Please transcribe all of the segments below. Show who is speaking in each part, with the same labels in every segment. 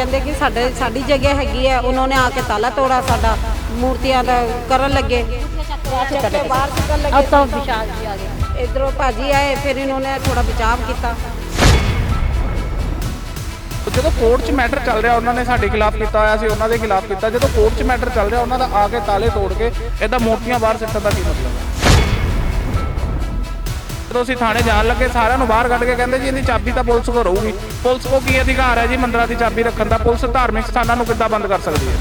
Speaker 1: ਕਹਿੰਦੇ ਕਿ ਸਾਡੇ ਸਾਡੀ ਜਗ੍ਹਾ ਹੈਗੀ ਹੈ ਉਹਨਾਂ ਨੇ ਆ ਕੇ ਤਾਲਾ ਤੋੜਾ ਸਾਡਾ ਮੂਰਤੀਆਂ ਦਾ ਕਰਨ ਲੱਗੇ। ਇਧਰੋਂ ਭਾਜੀ ਆਏ ਫਿਰ ਇਹਨਾਂ ਨੇ ਥੋੜਾ ਬਚਾਵ ਕੀਤਾ।
Speaker 2: ਜਦੋਂ ਕੋਰਟ 'ਚ ਮੈਟਰ ਚੱਲ ਰਿਹਾ ਉਹਨਾਂ ਨੇ ਸਾਡੇ ਖਿਲਾਫ ਕੀਤਾ ਹੋਇਆ ਸੀ ਉਹਨਾਂ ਦੇ ਖਿਲਾਫ ਕੀਤਾ। ਜਦੋਂ ਕੋਰਟ 'ਚ ਮੈਟਰ ਚੱਲ ਰਿਹਾ ਉਹਨਾਂ ਦਾ ਆ ਕੇ ਤਾਲੇ ਤੋੜ ਕੇ ਇਹਦਾ ਮੂਰਤੀਆਂ ਬਾਹਰ ਸਿੱਟਣ ਦਾ ਕੀ ਮਤਲਬ ਹੈ? ਜਦੋਂ ਅਸੀਂ ਥਾਣੇ ਜਾਣ ਲੱਗੇ, ਸਾਰਿਆਂ ਨੂੰ ਬਾਹਰ ਕੱਢ ਕੇ ਕਹਿੰਦੇ ਜੀ, ਇਹਦੀ ਚਾਬੀ ਤਾਂ ਪੁਲਿਸ ਕੋਲ ਰਹੂਗੀ। ਪੁਲਿਸ ਕੋਲ ਕੀ ਅਧਿਕਾਰ ਹੈ ਜੀ ਮੰਦਰਾਂ ਦੀ ਚਾਬੀ ਰੱਖਣ ਦਾ? ਪੁਲਿਸ ਧਾਰਮਿਕ ਸਥਾਨਾਂ ਨੂੰ ਕਿੱਦਾਂ ਬੰਦ ਕਰ ਸਕਦੀ ਹੈ?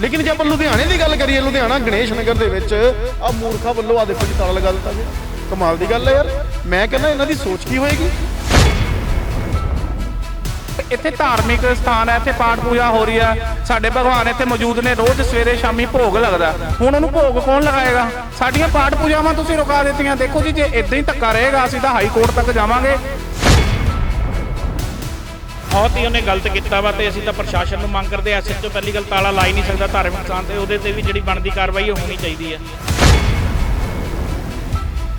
Speaker 3: ਲੇਕਿਨ ਜੇ ਆਪਾਂ ਲੁਧਿਆਣੇ ਦੀ ਗੱਲ ਕਰੀਏ, ਲੁਧਿਆਣਾ ਗਣੇਸ਼ ਨਗਰ ਦੇ ਵਿੱਚ ਆ ਮੂਰਖਾ ਵੱਲੋਂ ਆ ਦੇਖੋ ਜੀ ਤਾਲਾ ਲਗਾ ਦਿੱਤਾ ਗਿਆ। ਕਮਾਲ ਦੀ ਗੱਲ ਹੈ ਯਾਰ। ਮੈਂ ਕਹਿੰਦਾ, ਇਹਨਾਂ ਦੀ ਸੋਚ ਕੀ ਹੋਏਗੀ?
Speaker 2: ਇੱਥੇ ਧਾਰਮਿਕ ਸਥਾਨ ਹੈ ਇੱਥੇ ਪਾਠ ਪੂਜਾ ਹੋ ਰਹੀ ਆ ਸਾਡੇ ਭਗਵਾਨ ਇੱਥੇ ਮੌਜੂਦ ਨੇ ਰੋਜ਼ ਸਵੇਰੇ ਸ਼ਾਮੀ ਭੋਗ ਲੱਗਦਾ। ਹੁਣ ਉਹਨੂੰ ਭੋਗ ਕੌਣ ਲਗਾਏਗਾ? ਸਾਡੀਆਂ ਪਾਠ ਪੂਜਾਵਾਂ ਤੁਸੀਂ ਰੁਕਾ ਦਿੱਤੀਆਂ। ਦੇਖੋ ਜੀ ਜੇ ਇਦਾਂ ਹੀ ਧੱਕਾ ਰਹੇਗਾ ਅਸੀਂ ਤਾਂ ਹਾਈ ਕੋਰਟ ਤੱਕ ਜਾਵਾਂਗੇ।
Speaker 4: ਬਹੁਤ ਹੀ ਉਹਨੇ ਗਲਤ ਕੀਤਾ ਵਾ ਤੇ ਅਸੀਂ ਤਾਂ ਪ੍ਰਸ਼ਾਸਨ ਨੂੰ ਮੰਗ ਕਰਦੇ ਆ ਐਸਐਚਓ ਪਹਿਲੀ ਗੱਲ ਤਾਲਾ ਲਾ ਹੀ ਨਹੀਂ ਸਕਦਾ ਧਾਰਮਿਕ ਸਥਾਨ ਤੇ। ਉਹਦੇ ਤੇ ਵੀ ਜਿਹੜੀ ਬਣਦੀ ਕਾਰਵਾਈ ਉਹ ਹੋਣੀ ਚਾਹੀਦੀ ਹੈ।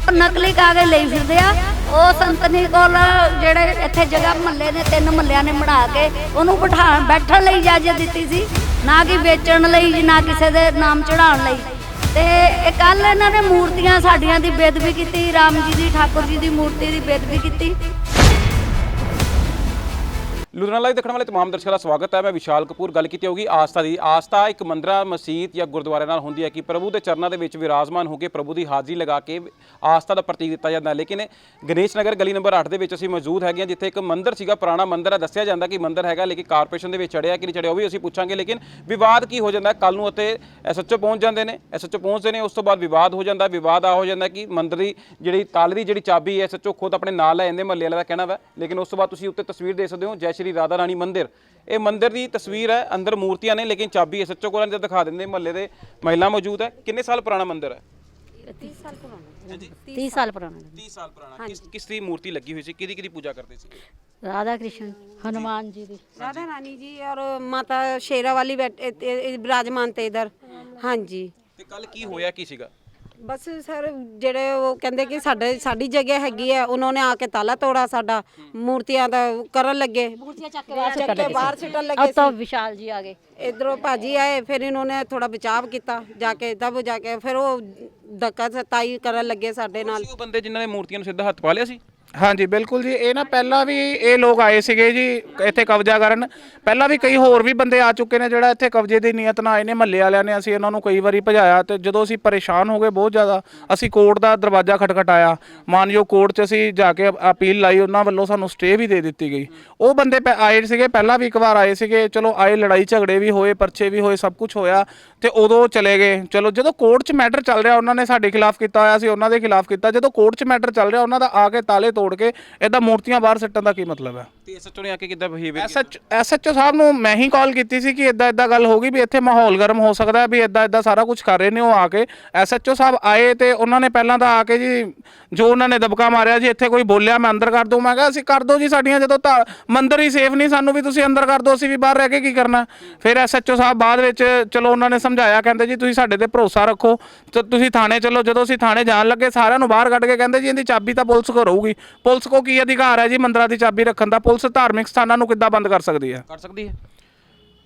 Speaker 5: ਉਹ ਨਕਲੀ ਕਾਗਜ਼ ਲਈ ਫਿਰਦੇ ਆ। ਉਹ ਸੰਤਨੀ ਕੋਲ ਜਿਹੜੇ ਇੱਥੇ ਜਗ੍ਹਾ ਮਹੱਲੇ ਨੇ, ਤਿੰਨ ਮਹੱਲਿਆਂ ਨੇ ਬਣਾ ਕੇ ਉਹਨੂੰ ਬਿਠਾ ਬੈਠਣ ਲਈ ਇਜਾਜ਼ਤ ਦਿੱਤੀ ਸੀ, ਨਾ ਕਿ ਵੇਚਣ ਲਈ, ਨਾ ਕਿਸੇ ਦੇ ਨਾਮ ਚੜਾਉਣ ਲਈ। ਤੇ ਇਹ ਕੱਲ ਇਹਨਾਂ ਨੇ ਮੂਰਤੀਆਂ ਸਾਡੀਆਂ ਦੀ ਬੇਦਬੀ ਕੀਤੀ, ਰਾਮ ਜੀ ਦੀ, ਠਾਕੁਰ ਜੀ ਦੀ ਮੂਰਤੀ ਦੀ ਬੇਦਬੀ ਕੀਤੀ।
Speaker 6: ਲੁਧਿਆਣਾ ਲਾਈਵ ਦੇਖਣ ਵਾਲੇ ਤਮਾਮ ਦਰਸ਼ਕਾਂ ਦਾ ਸਵਾਗਤ ਹੈ। ਮੈਂ ਵਿਸ਼ਾਲ ਕਪੂਰ, ਗੱਲ ਕੀਤੀ ਹੋਗੀ ਆਸਥਾ ਦੀ। ਆਸਥਾ ਇੱਕ ਮੰਦਰਾ ਮਸਜਿਦ ਜਾਂ ਗੁਰਦੁਆਰੇ ਨਾਲ ਹੁੰਦੀ ਹੈ ਕਿ ਪ੍ਰਭੂ ਦੇ ਚਰਨਾਂ ਦੇ ਵਿੱਚ ਵਿਰਾਜਮਾਨ ਹੋ ਕੇ ਪ੍ਰਭੂ ਦੀ ਹਾਜ਼ਰੀ ਲਗਾ ਕੇ ਆਸਥਾ ਦਾ ਪ੍ਰਤੀਕ ਦਿੱਤਾ ਜਾਂਦਾ ਲੇਕਿਨ ਗਣੇਸ਼ ਨਗਰ ਗਲੀ ਨੰਬਰ 8 ਦੇ ਵਿੱਚ ਅਸੀਂ ਮੌਜੂਦ ਹੈਗੇ ਹਾਂ, ਜਿੱਥੇ ਇੱਕ ਮੰਦਿਰ ਸੀਗਾ, ਪੁਰਾਣਾ ਮੰਦਿਰ ਹੈ। ਦੱਸਿਆ ਜਾਂਦਾ ਕਿ ਮੰਦਿਰ ਹੈਗਾ, ਲੇਕਿਨ ਕਾਰਪੋਰੇਸ਼ਨ ਦੇ ਵਿੱਚ ਚੜਿਆ ਕਿ ਨਹੀਂ ਚੜਿਆ ਉਹ ਵੀ ਅਸੀਂ ਪੁੱਛਾਂਗੇ। ਲੇਕਿਨ ਵਿਵਾਦ ਕੀ ਹੋ ਜਾਂਦਾ ਕੱਲ ਨੂੰ ਉੱਥੇ ਐਸਐਚਓ ਪਹੁੰਚ ਜਾਂਦੇ ਨੇ ਐਸਐਚਓ ਪਹੁੰਚਦੇ ਨੇ, ਉਸ ਤੋਂ ਬਾਅਦ ਵਿਵਾਦ ਹੋ ਜਾਂਦਾ ਵਿਵਾਦ ਆ ਹੋ ਜਾਂਦਾ ਕਿ ਮੰਦਿਰ ਦੀ ਜਿਹੜੀ, ਤਾਲੇ ਦੀ ਜਿਹੜੀ ਚਾਬੀ ਹੈ ਐਸਐਚਓ ਖੁਦ ਆਪਣੇ ਨਾਲ ਲੈ ਜਾਂਦੇ, ਮਹੱਲੇ ਵਾਲੇ ਦਾ ਕਹਿਣਾ ਵਾ। ਲੇਕਿਨ ਉਸ ਤੋਂ ਬਾਅਦ ਤੁਸੀਂ ਉੱਤੇ ਤਸਵੀਰ ਦੇ ਸਕਦੇ ਹੋ। ਜੈ ਸ਼੍ਰੀ ਰਾਧਾ ਰਾਣੀ ਮੰਦਿਰ। ਇਹ ਮੰਦਿਰ ਦੀ ਤਸਵੀਰ ਹੈ ਅੰਦਰ ਮੂਰਤੀਆਂ ਨੇ ਲੇਕਿਨ ਚਾਬੀ ਐਸਐਚਓ ਕੋਲ ਨਹੀਂ ਦਿਖਾ ਦਿੰਦੇ ਮਹੱਲੇ ਦੇ ਮਹਿਲਾ ਮੌਜੂਦ ਹੈ। ਕਿੰਨੇ ਸਾਲ ਪੁਰਾਣਾ ਮੰਦਿਰ ਹੈ?
Speaker 5: 30 ਸਾਲ ਪੁਰਾਣਾ। 30 ਸਾਲ ਪੁਰਾਣਾ।
Speaker 6: 30 ਸਾਲ ਪੁਰਾਣਾ। ਕਿਸ ਕਿਸ ਦੀ ਮੂਰਤੀ ਲੱਗੀ ਹੋਈ ਸੀ? ਕਿਹਦੀ ਕਿਹਦੀ ਪੂਜਾ ਕਰਦੇ ਸੀ?
Speaker 5: ਰਾਧਾ ਕ੍ਰਿਸ਼ਨ ਹਨੂਮਾਨ ਜੀ ਦੀ।
Speaker 1: ਰਾਧਾ ਰਾਣੀ ਜੀ ਔਰ ਮਾਤਾ ਸ਼ੇਰਾ ਵਾਲੀ ਬੈਠ- ਵਿਰਾਜਮਾਨ ਤੇ ਇਧਰ। ਹਾਂਜੀ।
Speaker 6: ਤੇ ਕੱਲ ਕੀ ਹੋਇਆ ਕੀ ਸੀਗਾ?
Speaker 1: ਬਸ ਸਰ ਜਿਹੜੇ ਉਹ ਕਹਿੰਦੇ ਕਿ ਸਾਡੇ ਸਾਡੀ ਜਗ੍ਹਾ ਹੈਗੀ ਹੈ ਉਹਨਾਂ ਨੇ ਆ ਕੇ ਤਾਲਾ ਤੋੜਾ ਸਾਡਾ। ਮੂਰਤੀਆਂ ਦਾ ਕਰਨ ਲੱਗੇ।
Speaker 5: ਮੂਰਤੀਆਂ ਚੱਕ
Speaker 1: ਕੇ ਬਾਹਰ ਸਿੱਟਣ ਲੱਗੇ
Speaker 5: ਤਾਂ ਵਿਸ਼ਾਲ ਜੀ ਆ ਗਏ।
Speaker 1: ਇਧਰੋਂ ਭਾਜੀ ਆਏ ਫਿਰ ਇਹਨਾਂ ਨੇ ਥੋੜਾ ਬਚਾਵ ਕੀਤਾ ਜਾ ਕੇ ਤਬ ਜਾ ਕੇ ਫਿਰ ਉਹ ਦੱਕਾ ਸਤਾਈ ਕਰਨ ਲੱਗੇ ਸਾਡੇ ਨਾਲ।
Speaker 6: ਉਹ ਬੰਦੇ ਜਿਨ੍ਹਾਂ ਨੇ ਮੂਰਤੀਆਂ ਨੂੰ ਸਿੱਧਾ ਹੱਥ ਪਾ ਲਿਆ ਸੀ?
Speaker 2: ਹਾਂਜੀ, ਬਿਲਕੁਲ ਜੀ। ਇਹ ਨਾ ਪਹਿਲਾਂ ਵੀ ਇਹ ਲੋਕ ਆਏ ਸੀਗੇ ਜੀ ਇੱਥੇ ਕਬਜ਼ਾ ਕਰਨ। ਪਹਿਲਾਂ ਵੀ ਕਈ ਹੋਰ ਵੀ ਬੰਦੇ ਆ ਚੁੱਕੇ ਨੇ ਜਿਹੜਾ ਇੱਥੇ ਕਬਜ਼ੇ ਦੀ ਨੀਅਤ ਨਾਲ ਆਏ ਨੇ, ਮਹੱਲੇ ਵਾਲਿਆਂ ਨੇ ਅਸੀਂ ਉਹਨਾਂ ਨੂੰ ਕਈ ਵਾਰੀ ਭਜਾਇਆ ਤੇ ਜਦੋਂ ਅਸੀਂ ਪਰੇਸ਼ਾਨ ਹੋ ਗਏ ਬਹੁਤ ਜ਼ਿਆਦਾ, ਅਸੀਂ ਕੋਰਟ ਦਾ ਦਰਵਾਜ਼ਾ ਖਟਖਟਾਇਆ। ਮਾਨਯੋਗ ਕੋਰਟ 'ਚ ਅਸੀਂ ਜਾ ਕੇ ਅਪੀਲ ਲਾਈ, ਉਹਨਾਂ ਵੱਲੋਂ ਸਾਨੂੰ ਸਟੇ ਵੀ ਦੇ ਦਿੱਤੀ ਗਈ। ਉਹ ਬੰਦੇ ਪੈ- ਆਏ ਸੀਗੇ, ਪਹਿਲਾਂ ਵੀ ਇੱਕ ਵਾਰ ਆਏ ਸੀਗੇ, ਚਲੋ ਆਏ, ਲੜਾਈ ਝਗੜੇ ਵੀ ਹੋਏ, ਪਰਚੇ ਵੀ ਹੋਏ, ਸਭ ਕੁਝ ਹੋਇਆ ਤੇ ਉਦੋਂ ਚਲੇ ਗਏ। ਚਲੋ ਜਦੋਂ ਕੋਰਟ 'ਚ ਮੈਟਰ ਚੱਲ ਰਿਹਾ, ਉਹਨਾਂ ਨੇ ਸਾਡੇ ਖਿਲਾਫ ਕੀਤਾ ਹੋਇਆ ਸੀ ਉਹਨਾਂ ਦੇ ਖਿਲਾਫ ਕੀਤਾ। ਜਦੋਂ ਕੋਰਟ 'ਚ ਮੈਟਰ ਚੱਲ ਰਿਹਾ, ਉਹਨਾਂ ਦਾ ਆ ਕੇ ਤਾਲੇ ਤੋੜ ਕੇ ਇਦਾਂ ਮੂਰਤੀਆਂ ਬਾਹਰ ਸਿੱਟਣ ਦਾ ਕੀ ਮਤਲਬ ਹੈ?
Speaker 6: ਤੇ ਐਸਐਚਓ ਨੇ ਆ ਕੇ ਕਿੱਦਾਂ ਬਿਹੇਵੀਅਰ
Speaker 2: ਐਸਐਚ ਐਸਐਚਓ ਸਾਹਿਬ ਨੂੰ ਮੈਂ ਹੀ ਕਾਲ ਕੀਤੀ ਸੀ ਕਿ ਇਦਾਂ ਇਦਾਂ ਗੱਲ ਹੋ ਗਈ ਵੀ ਇੱਥੇ ਮਾਹੌਲ ਗਰਮ ਹੋ ਸਕਦਾ ਵੀ ਇਦਾਂ ਇਦਾਂ ਸਾਰਾ ਕੁਝ ਕਰ ਰਹੇ ਨੇ ਉਹ ਆ ਕੇ। ਐਸਐਚਓ ਸਾਹਿਬ ਆਏ ਤੇ ਉਹਨਾਂ ਨੇ ਪਹਿਲਾਂ ਤਾਂ ਆ ਕੇ ਜੀ ਜੋ ਉਹਨਾਂ ਨੇ ਦਬਕਾ ਮਾਰਿਆ ਜੀ, ਇੱਥੇ ਕੋਈ ਬੋਲਿਆ, ਮੈਂ ਅੰਦਰ ਕਰ ਦੂੰ ਮੈਂ ਕਿਹਾ, ਅਸੀਂ ਕਰ ਦੋ ਜੀ ਸਾਡੀਆਂ ਜਦੋਂ ਤਾਂ ਮੰਦਰ ਹੀ ਸੇਫ ਨਹੀਂ ਸਾਨੂੰ ਵੀ ਤੁਸੀਂ ਅੰਦਰ ਕਰ ਦੋ, ਅਸੀਂ ਵੀ ਬਾਹਰ ਰਹਿ ਕੇ ਕੀ ਕਰਨਾ? ਫਿਰ ਐਸਐਚਓ ਸਾਹਿਬ ਬਾਅਦ ਵਿੱਚ ਚਲੋ ਉਹਨਾਂ ਨੇ ਸਮਝਾਇਆ, ਕਹਿੰਦੇ ਜੀ, ਤੁਸੀਂ ਸਾਡੇ ਤੇ ਭਰੋਸਾ ਰੱਖੋ। ਤੇ ਤੁਸੀਂ ਥਾਣੇ ਚਲੋ। ਜਦੋਂ ਅਸੀਂ ਥਾਣੇ ਜਾਣ ਲੱਗੇ, ਸਾਰਿਆਂ ਨੂੰ ਬਾਹਰ ਕੱਢ ਕੇ ਕਹਿੰਦੇ ਜੀ, ਇਹਦੀ ਚਾਬੀ ਤਾਂ ਪੁਲਿਸ ਕੋਲ ਰਹੂਗੀ। ਪੁਲਿਸ ਕੋ ਕੀ ਅਧਿਕਾਰ ਹੈ ਜੀ ਮੰਦਰਾਂ ਦੀ ਚਾਬੀ ਰੱਖਣ ਦਾ? ਪੁਲਿਸ ਧਾਰਮਿਕ ਸਥਾਨਾਂ ਨੂੰ ਕਿੱਦਾਂ ਬੰਦ ਕਰ ਸਕਦੀ ਹੈ?
Speaker 6: ਕਰ ਸਕਦੀ ਹੈ।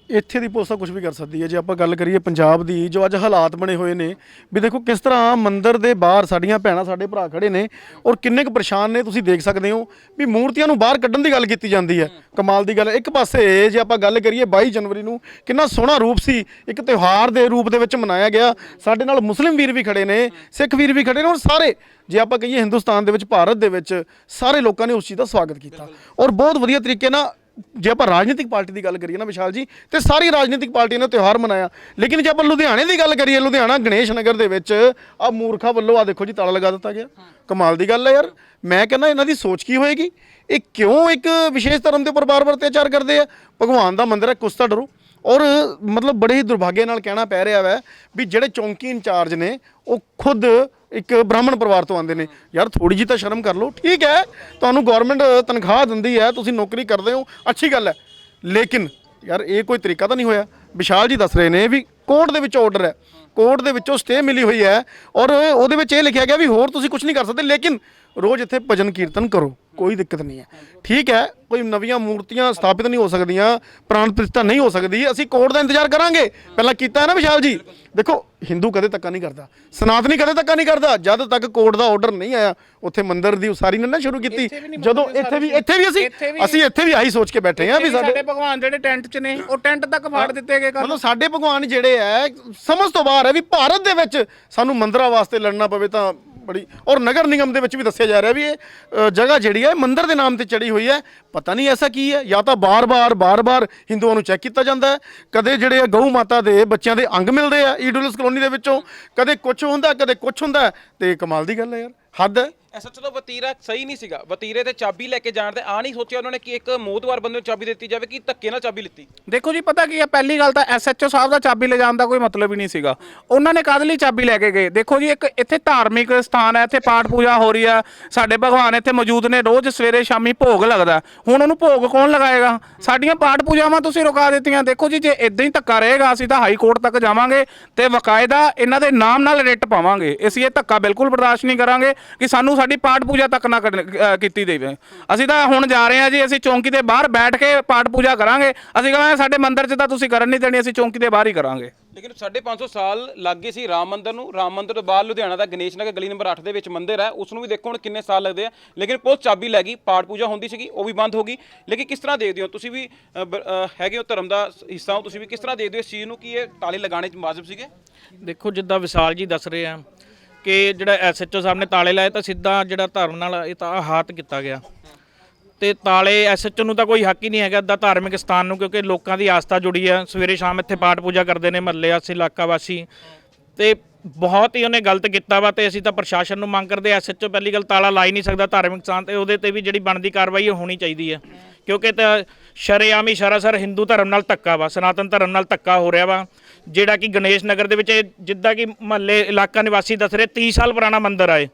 Speaker 3: ਇੱਥੇ ਦੀ ਪੁਲਿਸ ਤਾਂ ਕੁਝ ਵੀ ਕਰ ਸਕਦੀ ਹੈ। ਜੇ ਆਪਾਂ ਗੱਲ ਕਰੀਏ ਪੰਜਾਬ ਦੀ, ਜੋ ਅੱਜ ਹਾਲਾਤ ਬਣੇ ਹੋਏ ਨੇ, ਵੀ ਦੇਖੋ ਕਿਸ ਤਰ੍ਹਾਂ ਮੰਦਿਰ ਦੇ ਬਾਹਰ ਸਾਡੀਆਂ ਭੈਣਾਂ, ਸਾਡੇ ਭਰਾ ਖੜੇ ਨੇ ਔਰ ਕਿੰਨੇ ਕੁ ਪਰੇਸ਼ਾਨ ਨੇ, ਤੁਸੀਂ ਦੇਖ ਸਕਦੇ ਹੋ ਵੀ ਮੂਰਤੀਆਂ ਨੂੰ ਬਾਹਰ ਕੱਢਣ ਦੀ ਗੱਲ ਕੀਤੀ ਜਾਂਦੀ ਹੈ। ਕਮਾਲ ਦੀ ਗੱਲ ਹੈ। ਇੱਕ ਪਾਸੇ ਜੇ ਆਪਾਂ ਗੱਲ ਕਰੀਏ 22 ਜਨਵਰੀ ਨੂੰ, ਕਿੰਨਾ ਸੋਹਣਾ ਰੂਪ ਸੀ। ਇੱਕ ਤਿਉਹਾਰ ਦੇ ਰੂਪ ਦੇ ਵਿੱਚ ਮਨਾਇਆ ਗਿਆ। ਸਾਡੇ ਨਾਲ ਮੁਸਲਿਮ ਵੀਰ ਵੀ ਖੜੇ ਨੇ, ਸਿੱਖ ਵੀਰ ਵੀ ਖੜੇ ਨੇ ਔਰ ਸਾਰੇ, ਜੇ ਆਪਾਂ ਕਹੀਏ ਹਿੰਦੁਸਤਾਨ ਦੇ ਵਿੱਚ, ਭਾਰਤ ਦੇ ਵਿੱਚ, ਸਾਰੇ ਲੋਕਾਂ ਨੇ ਉਸ ਚੀਜ਼ ਦਾ ਸਵਾਗਤ ਕੀਤਾ। ਔਰ ਬਹੁਤ ਵਧੀਆ ਤਰੀਕੇ ਨਾਲ ਜੇ ਆਪਾਂ ਰਾਜਨੀਤਿਕ ਪਾਰਟੀ ਦੀ ਗੱਲ ਕਰੀਏ ਨਾ ਵਿਸ਼ਾਲ ਜੀ ਤੇ ਸਾਰੀ ਰਾਜਨੀਤਿਕ ਪਾਰਟੀਆਂ ਨੇ ਤਿਉਹਾਰ ਮਨਾਇਆ। ਲੇਕਿਨ ਜੇ ਆਪਾਂ ਲੁਧਿਆਣੇ ਦੀ ਗੱਲ ਕਰੀਏ ਲੁਧਿਆਣਾ ਗਣੇਸ਼ ਨਗਰ ਦੇ ਵਿੱਚ ਆ ਮੂਰਖਾ ਵੱਲੋਂ ਆ ਦੇਖੋ ਜੀ ਤਾਲਾ ਲਗਾ ਦਿੱਤਾ ਗਿਆ। ਕਮਾਲ ਦੀ ਗੱਲ ਹੈ ਯਾਰ। ਮੈਂ ਕਹਿੰਦਾ ਇਹਨਾਂ ਦੀ ਸੋਚ ਕੀ ਹੋਏਗੀ? ਇਹ ਕਿਉਂ ਇੱਕ ਵਿਸ਼ੇਸ਼ ਧਰਮ ਦੇ ਉੱਪਰ ਬਾਰ-ਬਾਰ ਅਤਿਆਚਾਰ ਕਰਦੇ ਆ? ਭਗਵਾਨ ਦਾ ਮੰਦਿਰ ਹੈ ਕੁਛ ਤਾਂ ਡਰੋ। ਔਰ ਮਤਲਬ ਬੜੇ ਹੀ ਦੁਰਭਾਗੇ ਨਾਲ ਕਹਿਣਾ ਪੈ ਰਿਹਾ ਵੈ ਵੀ ਜਿਹੜੇ ਚੌਂਕੀ ਇੰਚਾਰਜ ਨੇ ਉਹ ਖੁਦ ਇੱਕ ਬ੍ਰਾਹਮਣ ਪਰਿਵਾਰ ਤੋਂ ਆਉਂਦੇ ਨੇ। ਯਾਰ ਥੋੜੀ ਜੀ ਤਾਂ ਸ਼ਰਮ ਕਰ ਲਓ। ਠੀਕ ਹੈ, ਤੁਹਾਨੂੰ ਗਵਰਨਮੈਂਟ ਤਨਖਾਹ ਦਿੰਦੀ ਹੈ, ਤੁਸੀਂ ਨੌਕਰੀ ਕਰਦੇ ਹੋ, ਅੱਛੀ ਗੱਲ ਹੈ। ਲੇਕਿਨ ਯਾਰ ਇਹ ਕੋਈ ਤਰੀਕਾ ਤਾਂ ਨਹੀਂ ਹੋਇਆ। ਵਿਸ਼ਾਲ ਜੀ ਦੱਸ ਰਹੇ ਨੇ ਵੀ ਕੋਰਟ ਦੇ ਵਿੱਚ ਆਰਡਰ ਹੈ। ਕੋਰਟ ਦੇ ਵਿੱਚੋਂ ਸਟੇ ਮਿਲੀ ਹੋਈ ਹੈ ਔਰ ਉਹਦੇ ਵਿੱਚ ਇਹ ਲਿਖਿਆ ਗਿਆ ਵੀ ਹੋਰ ਤੁਸੀਂ ਕੁਝ ਨਹੀਂ ਕਰ ਸਕਦੇ, ਲੇਕਿਨ ਰੋਜ਼ ਇੱਥੇ ਭਜਨ ਕੀਰਤਨ ਕਰੋ। ਕੋਈ ਦਿੱਕਤ ਨਹੀਂ ਹੈ। ਠੀਕ ਹੈ ਕੋਈ ਨਵੀਆਂ ਮੂਰਤੀਆਂ ਸਥਾਪਿਤ ਨਹੀਂ ਹੋ ਸਕਦੀਆਂ ਪ੍ਰਾਣ ਪ੍ਰਤਿਸ਼ਠਾ ਨਹੀਂ ਹੋ ਸਕਦੀ ਅਸੀਂ ਕੋਰਟ ਦਾ ਇੰਤਜ਼ਾਰ ਕਰਾਂਗੇ। ਪਹਿਲਾਂ ਕੀਤਾ ਹੈ ਨਾ ਵਿਸ਼ਾਲ ਜੀ? ਦੇਖੋ ਹਿੰਦੂ ਕਦੇ ਧੱਕਾ ਨਹੀਂ ਕਰਦਾ ਸਨਾਤਨੀ ਕਦੇ ਧੱਕਾ ਨਹੀਂ ਕਰਦਾ ਜਦ ਤੱਕ ਕੋਰਟ ਦਾ ਆਰਡਰ ਨਹੀਂ ਆਇਆ ਉੱਥੇ ਮੰਦਿਰ ਦੀ ਉਸਾਰੀ ਨੇ ਨਾ ਸ਼ੁਰੂ ਕੀਤੀ। ਜਦੋਂ ਇੱਥੇ ਵੀ ਇੱਥੇ ਵੀ ਅਸੀਂ ਅਸੀਂ ਇੱਥੇ ਵੀ ਆਹੀ ਸੋਚ ਕੇ ਬੈਠੇ ਹਾਂ ਵੀ ਸਾਡੇ
Speaker 2: ਭਗਵਾਨ ਜਿਹੜੇ ਟੈਂਟ 'ਚ ਨੇ ਉਹ ਟੈਂਟ ਤੱਕ ਫਾੜ ਦਿੱਤੇ ਗਏ
Speaker 3: ਮਤਲਬ ਸਾਡੇ ਭਗਵਾਨ ਜਿਹੜੇ ਐ ਸਮਝ ਤੋਂ ਬਾਹਰ ਹੈ ਵੀ ਭਾਰਤ ਦੇ ਵਿੱਚ ਸਾਨੂੰ ਮੰਦਰਾਂ ਵਾਸਤੇ ਲੜਨਾ ਪਵੇ ਤਾਂ ਬੜੀ ਔਰ ਨਗਰ ਨਿਗਮ ਦੇ ਵਿੱਚ ਵੀ ਦੱਸਿਆ ਜਾ ਰਿਹਾ ਵੀ ਇਹ ਅ, ਜਗ੍ਹਾ ਜਿਹੜੀ ਹੈ ਇਹ ਮੰਦਿਰ ਦੇ ਨਾਮ ਤੇ ਚੜੀ ਹੋਈ ਹੈ। ਪਤਾ ਨਹੀਂ ਐਸਾ ਕੀ ਹੈ ਜਾਂ ਤਾਂ ਬਾਰ-ਬਾਰ ਬਾਰ-ਬਾਰ ਹਿੰਦੂਆਂ ਨੂੰ ਚੈੱਕ ਕੀਤਾ ਜਾਂਦਾ ਹੈ। ਕਦੇ ਜਿਹੜੇ ਆ ਗਊ ਮਾਤਾ ਦੇ ਬੱਚਿਆਂ ਦੇ ਅੰਗ ਮਿਲਦੇ ਆ ਈਡਲਸ ਕਲੋਨੀ ਦੇ ਵਿੱਚੋਂ। ਕਦੇ ਕੁਝ ਹੁੰਦਾ ਕਦੇ ਕੁਝ ਹੁੰਦਾ ਤੇ ਕਮਾਲ ਦੀ ਗੱਲ ਹੈ ਯਾਰ। ਹੱਦ ਹੈ?
Speaker 6: ਐਸਾ ਚਲੋ ਵਤੀਰਾ ਸਹੀ ਨਹੀਂ ਸੀਗਾ। ਵਤੀਰੇ ਤੇ ਚਾਬੀ ਲੈ ਕੇ ਜਾਣ ਤੇ ਆ ਨਹੀਂ ਸੋਚਿਆ ਉਹਨਾਂ ਨੇ ਕਿ ਇੱਕ ਮੋਦਵਾਰ ਬੰਦੇ ਨੂੰ ਚਾਬੀ ਦਿੱਤੀ ਜਾਵੇ ਕਿ ਧੱਕੇ ਨਾਲ ਚਾਬੀ ਲਿੱਤੀ।
Speaker 2: ਦੇਖੋ ਜੀ ਪਤਾ ਕੀ ਹੈ? ਪਹਿਲੀ ਗੱਲ ਤਾਂ ਐਸਐਚਓ ਸਾਹਿਬ ਦਾ ਚਾਬੀ ਲੈ ਜਾਣ ਦਾ ਕੋਈ ਮਤਲਬ ਹੀ ਨਹੀਂ ਸੀਗਾ। ਉਹਨਾਂ ਨੇ ਕਾਹਦੇ ਲਈ ਚਾਬੀ ਲੈ ਕੇ ਗਏ? ਦੇਖੋ ਜੀ ਇੱਕ ਇੱਥੇ ਧਾਰਮਿਕ ਸਥਾਨ ਹੈ ਇੱਥੇ ਪਾਠ ਪੂਜਾ ਹੋ ਰਹੀ ਆ ਸਾਡੇ ਭਗਵਾਨ ਇੱਥੇ ਮੌਜੂਦ ਨੇ ਰੋਜ਼ ਸਵੇਰੇ ਸ਼ਾਮੀ ਭੋਗ ਲੱਗਦਾ। ਹੁਣ ਉਹਨੂੰ ਭੋਗ ਕੌਣ ਲਗਾਏਗਾ? ਸਾਡੀਆਂ ਪਾਠ ਪੂਜਾਵਾਂ ਤੁਸੀਂ ਰੁਕਾ ਦਿੱਤੀਆਂ। ਦੇਖੋ ਜੀ ਜੇ ਇਦਾਂ ਹੀ ਧੱਕਾ ਰਹੇਗਾ ਅਸੀਂ ਤਾਂ ਹਾਈ ਕੋਰਟ ਤੱਕ ਜਾਵਾਂਗੇ ਤੇ ਵਕਾਇਦਾ ਇਹਨਾਂ ਦੇ ਨਾਮ ਨਾਲ ਰਿਟ ਪਾਵਾਂਗੇ। ਅਸੀਂ ਇਹ ਧੱਕਾ ਬਿਲਕੁਲ ਬਰਦਾਸ਼ਤ ਨਹੀਂ ਕਰਾਂਗੇ। ਕਿ ਸਾਨੂੰ ਸਾਡੀ ਪਾਠ ਪੂਜਾ ਤੱਕ ਨਾ ਕਰਨ- ਕੀਤੀ ਦੇਵੇ। ਅਸੀਂ ਤਾਂ ਹੁਣ ਜਾ ਰਹੇ ਹਾਂ ਜੀ ਅਸੀਂ ਚੌਂਕੀ ਦੇ ਬਾਹਰ ਬੈਠ ਕੇ ਪਾਠ ਪੂਜਾ ਕਰਾਂਗੇ। ਅਸੀਂ ਕਹਾਂਗੇ ਸਾਡੇ ਮੰਦਿਰ 'ਚ ਤਾਂ ਤੁਸੀਂ ਕਰਨ ਨਹੀਂ ਦੇਣੀ ਅਸੀਂ ਚੌਂਕੀ ਦੇ ਬਾਹਰ ਹੀ ਕਰਾਂਗੇ।
Speaker 6: ਲੇਕਿਨ 550 ਸਾਲ ਲੱਗ ਗਏ ਸੀ ਰਾਮ ਮੰਦਿਰ ਨੂੰ। ਰਾਮ ਮੰਦਿਰ ਤੋਂ ਬਾਅਦ ਲੁਧਿਆਣਾ ਦਾ ਗਣੇਸ਼ ਨਗਰ ਗਲੀ ਨੰਬਰ 8 ਦੇ ਵਿੱਚ ਮੰਦਿਰ ਹੈ। ਉਸ ਨੂੰ ਵੀ ਦੇਖੋ ਹੁਣ ਕਿੰਨੇ ਸਾਲ ਲੱਗਦੇ ਆ। ਲੇਕਿਨ ਪੁਲਿਸ ਚਾਬੀ ਲੈ ਗਈ ਪਾਠ ਪੂਜਾ ਹੁੰਦੀ ਸੀਗੀ ਉਹ ਵੀ ਬੰਦ ਹੋ ਗਈ। ਲੇਕਿਨ ਕਿਸ ਤਰ੍ਹਾਂ ਦੇਖਦੇ ਹੋ ਤੁਸੀਂ ਵੀ ਅ, ਬ- ਅ, ਹੈਗੇ ਹੋ ਧਰਮ ਦਾ ਹਿੱਸਾ ਹੋ ਤੁਸੀਂ ਵੀ ਕਿਸ ਤਰ੍ਹਾਂ ਦੇਖਦੇ ਹੋ ਇਸ ਚੀਜ਼ ਨੂੰ ਕਿ ਇਹ ਤਾਲੇ ਲਗਾਉਣੇ ਚ ਵਾਜਬ ਸੀਗੇ?
Speaker 4: ਦੇਖੋ ਜਿੱਦਾਂ ਵਿਸਾਲ ਜੀ ਦੱਸ ਰਹੇ ਆ ਕਿ ਜਿਹੜਾ ਐਸਐਚਓ ਸਾਹਿਬ ਨੇ ਤਾਲੇ ਲਾਏ ਤਾਂ ਸਿੱਧਾ ਜਿਹੜਾ ਧਰਮ ਨਾਲ ਇਹ ਤਾਂ ਆਹਾਤ ਕੀਤਾ ਗਿਆ। ਤੇ ਤਾਲੇ ਐਸਐਚਓ ਨੂੰ ਤਾਂ ਕੋਈ ਹੱਕ ਹੀ ਨਹੀਂ ਹੈਗਾ ਦਾ ਧਾਰਮਿਕ ਸਥਾਨ ਨੂੰ ਕਿਉਂਕਿ ਲੋਕਾਂ ਦੀ ਆਸਥਾ ਜੁੜੀ ਆ। ਸਵੇਰੇ ਸ਼ਾਮ ਇੱਥੇ ਪਾਠ ਪੂਜਾ ਕਰਦੇ ਨੇ ਮਹੱਲੇ ਆਸੇ ਇਲਾਕਾ ਵਾਸੀ ਤੇ ਬਹੁਤ ਹੀ ਉਹਨੇ ਗਲਤ ਕੀਤਾ ਵਾ ਤੇ ਅਸੀਂ ਤਾਂ ਪ੍ਰਸ਼ਾਸਨ ਨੂੰ ਮੰਗ ਕਰਦੇ ਐਸਐਚਓ ਪਹਿਲੀ ਗੱਲ ਤਾਲਾ ਲਾ ਹੀ ਨਹੀਂ ਸਕਦਾ ਧਾਰਮਿਕ ਸਥਾਨ ਤੇ ਉਹਦੇ ਤੇ ਵੀ ਜਿਹੜੀ ਬਣਦੀ ਕਾਰਵਾਈ ਉਹ ਹੋਣੀ ਚਾਹੀਦੀ ਹੈ। ਕਿਉਂਕਿ ਤਾਂ ਸ਼ਰੇਆਮੀ ਹੀ ਸਰਾਸਰ ਹਿੰਦੂ ਧਰਮ ਨਾਲ ਧੱਕਾ ਵਾ, ਸਨਾਤਨ ਧਰਮ ਨਾਲ ਧੱਕਾ ਹੋ ਰਿਹਾ ਵਾ। ਜਿਹੜਾ ਕਿ ਗਣੇਸ਼ ਨਗਰ ਦੇ ਵਿੱਚ ਇਹ ਜਿੱਦਾਂ ਕਿ ਮਹੱਲੇ ਇਲਾਕਾ ਨਿਵਾਸੀ ਦੱਸ ਰਹੇ 30 ਸਾਲ ਪੁਰਾਣਾ ਮੰਦਿਰ ਆ ਇਹ।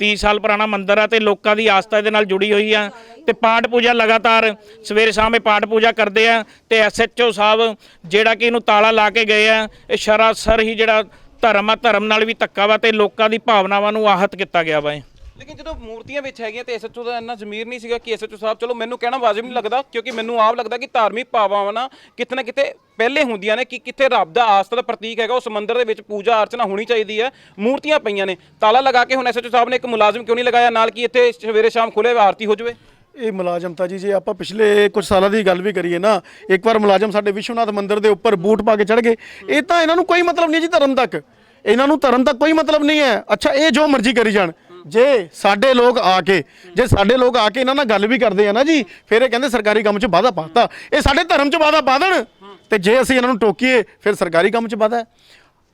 Speaker 4: 30 ਸਾਲ ਪੁਰਾਣਾ ਮੰਦਿਰ ਆ ਤੇ ਲੋਕਾਂ ਦੀ ਆਸਥਾ ਇਹਦੇ ਨਾਲ ਜੁੜੀ ਹੋਈ ਆ। ਤੇ ਪਾਠ ਪੂਜਾ ਲਗਾਤਾਰ ਸਵੇਰੇ ਸ਼ਾਮ ਇਹ ਪਾਠ ਪੂਜਾ ਕਰਦੇ ਆ ਤੇ ਐਸਐਚਓ ਸਾਹਿਬ ਜਿਹੜਾ ਕਿ ਇਹਨੂੰ ਤਾਲਾ ਲਾ ਕੇ ਗਏ ਆ, ਇਹ ਸਰਾਸਰ ਹੀ ਜਿਹੜਾ ਧਰਮ ਆ, ਧਰਮ ਨਾਲ ਵੀ ਧੱਕਾ ਵਾ ਤੇ ਲੋਕਾਂ ਦੀ ਭਾਵਨਾਵਾਂ ਨੂੰ ਆਹਤ ਕੀਤਾ ਗਿਆ ਵਾ ਇਹ।
Speaker 6: ਲੇਕਿਨ ਜਦੋਂ ਮੂਰਤੀਆਂ ਵਿੱਚ ਹੈਗੀਆਂ ਤੇ ਐਸਐਚਓ ਦਾ ਇੰਨਾ ਜ਼ਮੀਰ ਨਹੀਂ ਸੀਗਾ ਕਿ ਐਸਐਚਓ ਸਾਹਿਬ, ਚਲੋ ਮੈਨੂੰ ਕਹਿਣਾ ਵਾਜਬ ਨਹੀਂ ਲੱਗਦਾ ਕਿਉਂਕਿ ਮੈਨੂੰ ਆਪ ਲੱਗਦਾ ਕਿ ਧਾਰਮਿਕ ਭਾਵਨਾਵਾਂ ਕਿਤੇ ਨਾ ਕਿਤੇ ਪਹਿਲੇ ਹੁੰਦੀਆਂ ਨੇ ਕਿ ਕਿੱਥੇ ਰੱਬ ਦਾ ਆਸਥਾ ਦਾ ਪ੍ਰਤੀਕ ਹੈਗਾ, ਉਸ ਮੰਦਿਰ ਦੇ ਵਿੱਚ ਪੂਜਾ ਅਰਚਨਾ ਹੋਣੀ ਚਾਹੀਦੀ ਹੈ, ਮੂਰਤੀਆਂ ਪਈਆਂ ਨੇ। ਤਾਲਾ ਲਗਾ ਕੇ ਹੁਣ ਐਸਐਚਓ ਸਾਹਿਬ ਨੇ ਇੱਕ ਮੁਲਾਜ਼ਮ ਕਿਉਂ ਨਹੀਂ ਲਗਾਇਆ, ਨਾਲ ਕਿ ਇੱਥੇ ਸਵੇਰੇ ਸ਼ਾਮ ਖੁੱਲੇ ਆਰਤੀ ਹੋ ਜਾਵੇ?
Speaker 3: ਇਹ ਮੁਲਾਜ਼ਮ ਤਾਂ ਜੀ, ਜੇ ਆਪਾਂ ਪਿਛਲੇ ਕੁਝ ਸਾਲਾਂ ਦੀ ਗੱਲ ਵੀ ਕਰੀਏ ਨਾ, ਇੱਕ ਵਾਰ ਮੁਲਾਜ਼ਮ ਸਾਡੇ ਵਿਸ਼ਵਨਾਥ ਮੰਦਿਰ ਦੇ ਉੱਪਰ ਬੂਟ ਪਾ ਕੇ ਚੜ ਗਏ। ਇਹ ਤਾਂ ਇਹਨਾਂ ਨੂੰ ਕੋਈ ਮਤਲਬ ਨਹੀਂ ਜੀ ਧਰਮ ਤੱਕ। ਇਹਨਾਂ ਨੂੰ ਧਰਮ ਤੱਕ ਕੋਈ ਮਤਲਬ ਨਹੀਂ ਹੈ। ਅੱਛਾ, ਇਹ ਜੋ ਮਰਜ਼ੀ ਕਰੀ ਜਾਣ। ਜੇ ਸਾਡੇ ਲੋਕ ਆ ਕੇ, ਜੇ ਸਾਡੇ ਲੋਕ ਆ ਕੇ ਇਹਨਾਂ ਨਾਲ ਗੱਲ ਵੀ ਕਰਦੇ ਆ ਨਾ ਜੀ, ਫਿਰ ਇਹ ਕਹਿੰਦੇ ਸਰਕਾਰੀ ਕੰਮ 'ਚ ਵਾਧਾ ਪਾਤਾ। ਇਹ ਸਾਡੇ ਧਰਮ 'ਚ ਵਾਧਾ ਪਾ ਦੇਣ। ਤੇ ਜੇ ਅਸੀਂ ਇਹਨਾਂ ਨੂੰ ਟੋਕੀਏ, ਫਿਰ ਸਰਕਾਰੀ ਕੰਮ 'ਚ ਵਾਧਾ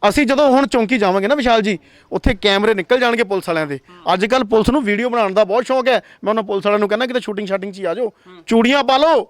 Speaker 3: ਅਸੀਂ ਜਦੋਂ ਹੁਣ ਚੌਂਕੀ ਜਾਵਾਂਗੇ ਨਾ ਵਿਸ਼ਾਲ ਜੀ, ਉੱਥੇ ਕੈਮਰੇ ਨਿਕਲ ਜਾਣਗੇ ਪੁਲਿਸ ਵਾਲਿਆਂ ਦੇ। ਅੱਜ ਕੱਲ ਪੁਲਿਸ ਨੂੰ ਵੀਡੀਓ ਬਣਾਉਣ ਦਾ ਬਹੁਤ ਸ਼ੌਂਕ ਹੈ। ਮੈਂ ਉਹਨਾਂ ਪੁਲਿਸ ਵਾਲਿਆਂ ਨੂੰ ਕਹਿੰਦਾ, ਕਿਤੇ ਸ਼ੂਟਿੰਗ ਸ਼ਾਟਿੰਗ 'ਚ ਹੀ ਆ ਜਾਓ। ਚੂੜੀਆਂ ਪਾ ਲਓ।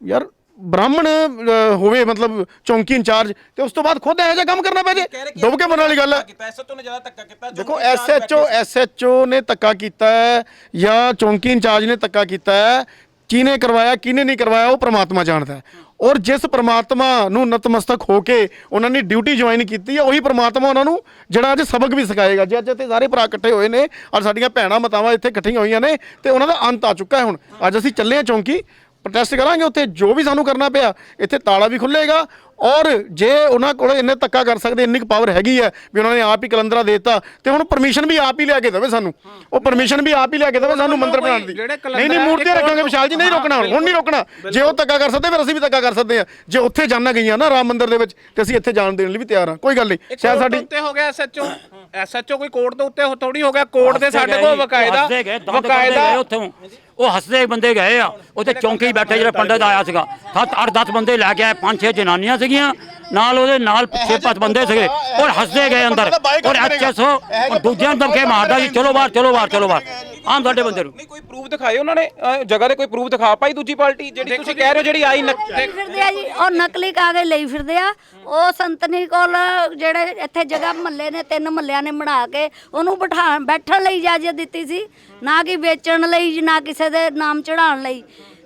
Speaker 3: ਯਾਰ ਬ੍ਰਾਹਮਣ ਅ, ਹੋਵੇ ਮਤਲਬ ਚੌਂਕੀ ਇੰਚਾਰਜ ਤੇ ਉਸ ਤੋਂ ਬਾਅਦ ਖੁਦ ਇਹੋ ਜਿਹਾ ਕੰਮ ਕਰਨਾ ਪੈ ਜੇ। ਡੁੱਬ ਕੇ ਮਰਨ ਵਾਲੀ ਗੱਲ ਹੈ
Speaker 6: ਕੀਤਾ ਐਸਐਚਓ ਨੇ ਜ਼ਿਆਦਾ ਧੱਕਾ ਕੀਤਾ
Speaker 3: ਦੇਖੋ ਐਸਐਚਓ ਐਸਐਚਓ ਨੇ ਧੱਕਾ ਕੀਤਾ ਹੈ ਜਾਂ ਚੌਂਕੀ ਇੰਚਾਰਜ ਨੇ ਧੱਕਾ ਕੀਤਾ ਹੈ ਕਿਹਨੇ ਕਰਵਾਇਆ ਕਿਹਨੇ ਨਹੀਂ ਕਰਵਾਇਆ ਉਹ ਪ੍ਰਮਾਤਮਾ ਜਾਣਦਾ ਹੈ। ਔਰ ਜਿਸ ਪ੍ਰਮਾਤਮਾ ਨੂੰ ਨਤਮਸਤਕ ਹੋ ਕੇ ਉਹਨਾਂ ਨੇ ਡਿਊਟੀ ਜੁਆਇਨ ਕੀਤੀ ਹੈ ਉਹੀ ਪ੍ਰਮਾਤਮਾ ਉਹਨਾਂ ਨੂੰ ਜਿਹੜਾ ਅੱਜ ਸਬਕ ਵੀ ਸਿਖਾਏਗਾ। ਜੇ ਅੱਜ ਇੱਥੇ ਸਾਰੇ ਭਰਾ ਇਕੱਠੇ ਹੋਏ ਨੇ ਔਰ ਸਾਡੀਆਂ ਭੈਣਾਂ ਮਾਤਾਵਾਂ ਇੱਥੇ ਇਕੱਠੀਆਂ ਹੋਈਆਂ ਨੇ ਤੇ ਉਹਨਾਂ ਦਾ ਅੰਤ ਆ ਚੁੱਕਾ ਹੈ ਹੁਣ। ਅੱਜ ਅਸੀਂ ਚੱਲੇ ਹਾਂ ਚੌਂਕੀ ਪ੍ਰੋਟੈਸਟ ਕਰਾਂਗੇ ਉੱਥੇ ਜੋ ਵੀ ਸਾਨੂੰ ਕਰਨਾ ਪਿਆ ਇੱਥੇ ਤਾਲਾ ਵੀ ਖੁੱਲੇਗਾ ਔਰ ਜੇ ਉਹਨਾਂ ਕੋਲ ਇੰਨੇ ਧੱਕਾ ਕਰ ਸਕਦੇ ਇੰਨੀ ਕੁ ਪਾਵਰ ਹੈਗੀ ਹੈ ਵੀ ਉਹਨਾਂ ਨੇ ਆਪ ਹੀ ਕਲੰਦਰਾ ਦੇਤਾ ਤੇ ਹੁਣ ਪਰਮਿਸ਼ਨ ਵੀ ਆਪ ਹੀ ਲਿਆ ਕੇ ਦੇਵੇ ਸਾਨੂੰ। ਉਹ ਪਰਮਿਸ਼ਨ ਵੀ ਆਪ ਹੀ ਲਿਆ ਕੇ ਦੇਵੇ ਸਾਨੂੰ ਮੰਦਰ ਬਣਾਉਣ ਦੀ। ਨਹੀਂ ਨਹੀਂ ਮੂਰਤੀਆਂ ਰੱਖਾਂਗੇ ਵਿਸ਼ਾਲ ਜੀ ਨਹੀਂ ਰੋਕਣਾ ਹੁਣ ਹੁਣ ਨਹੀਂ ਰੋਕਣਾ। ਜੇ ਉਹ ਧੱਕਾ ਕਰ ਸਕਦੇ ਫਿਰ ਅਸੀਂ ਵੀ ਧੱਕਾ ਕਰ ਸਕਦੇ ਹਾਂ। ਜੇ ਉੱਥੇ ਜਾਣਾ ਗਈਆਂ ਨਾ ਰਾਮ ਮੰਦਿਰ ਦੇ ਵਿੱਚ ਤੇ ਅਸੀਂ ਇੱਥੇ ਜਾਣ ਦੇਣ ਲਈ ਵੀ ਤਿਆਰ ਹਾਂ। ਕੋਈ ਗੱਲ ਨਹੀਂ ਸ਼ਾਇਦ ਸਾਡੀ
Speaker 2: ਉੱਤੇ ਹੋ ਗਿਆ ਐਸਐਚਓ ਐਸਐਚਓ ਕੋਈ ਕੋਰਟ ਦੇ ਉੱਤੇ ਥੋੜੀ ਹੋ ਗਿਆ? ਕੋਰਟ ਦੇ ਸਾਡੇ ਕੋਲ ਵਕਾਇਦਾ ਵਕਾਇਦਾ
Speaker 7: ਉੱਥੋਂ। ਉਹ ਹੱਸਦੇ ਬੰਦੇ ਗਏ ਆ। ਉੱਥੇ ਚੌਂਕੀ ਬੈਠੇ ਜਿਹੜਾ ਪੰਡਤ ਆਇਆ ਸੀਗਾ। ਸੱਤ ਅੱਠ 10 ਬੰਦੇ ਲੈ ਕੇ ਆਏ ਪੰਜ ਛੇ ਜਨਾਨੀਆਂ ਸੀਗੀਆਂ। ਨਾਲ ਉਹਦੇ ਨਾਲ ਪਿੱਛੇ ਪੰਜ ਬੰਦੇ ਸੀਗੇ। ਔਰ ਹੱਸਦੇ ਗਏ ਅੰਦਰ। ਔਰ ਐਚਐਸਓ ਦੂਜਿਆਂ ਨੂੰ ਧਮਕੇ ਮਾਰਦਾ ਸੀ ਚਲੋ ਬਾਹਰ ਚਲੋ ਬਾਹਰ ਚਲੋ ਬਾਹਰ। ਆਮ ਸਾਡੇ ਬੰਦੇ ਨੂੰ।
Speaker 6: ਨਹੀਂ ਕੋਈ ਪ੍ਰੂਫ ਦਿਖਾਏ ਉਹਨਾਂ ਨੇ? ਜਗ੍ਹਾ ਤੇ ਕੋਈ ਪ੍ਰੂਫ ਦਿਖਾ ਪਾਈ ਦੂਜੀ ਪਾਰਟੀ? ਜਿਹੜੀ ਤੁਸੀਂ ਕਹਿ ਰਹੇ ਹੋ ਜਿਹੜੀ ਆਈ ਨਕ-
Speaker 5: ਲਈ ਫਿਰਦੇ ਆ ਜੀ ਉਹ ਨਕਲੀ ਕਾਗਜ਼ ਲਈ ਫਿਰਦੇ ਆ। ਉਹ ਸੰਤਨੀ ਕੋਲ ਜਿਹੜੇ ਇੱਥੇ ਜਗ੍ਹਾ ਮਹੱਲੇ ਨੇ ਤਿੰਨ ਮਹੱਲਿਆਂ ਨੇ ਬਣਾ ਕੇ ਉਹਨੂੰ ਬਿਠਾ ਬੈਠਣ ਲਈ ਇਜਾਜ਼ਤ ਦਿੱਤੀ ਸੀ। ਨਾ ਕਿ ਵੇਚਣ ਲਈ ਨਾ ਕਿਸੇ ਦੇ ਨਾਮ ਚੜਾਉਣ ਲਈ।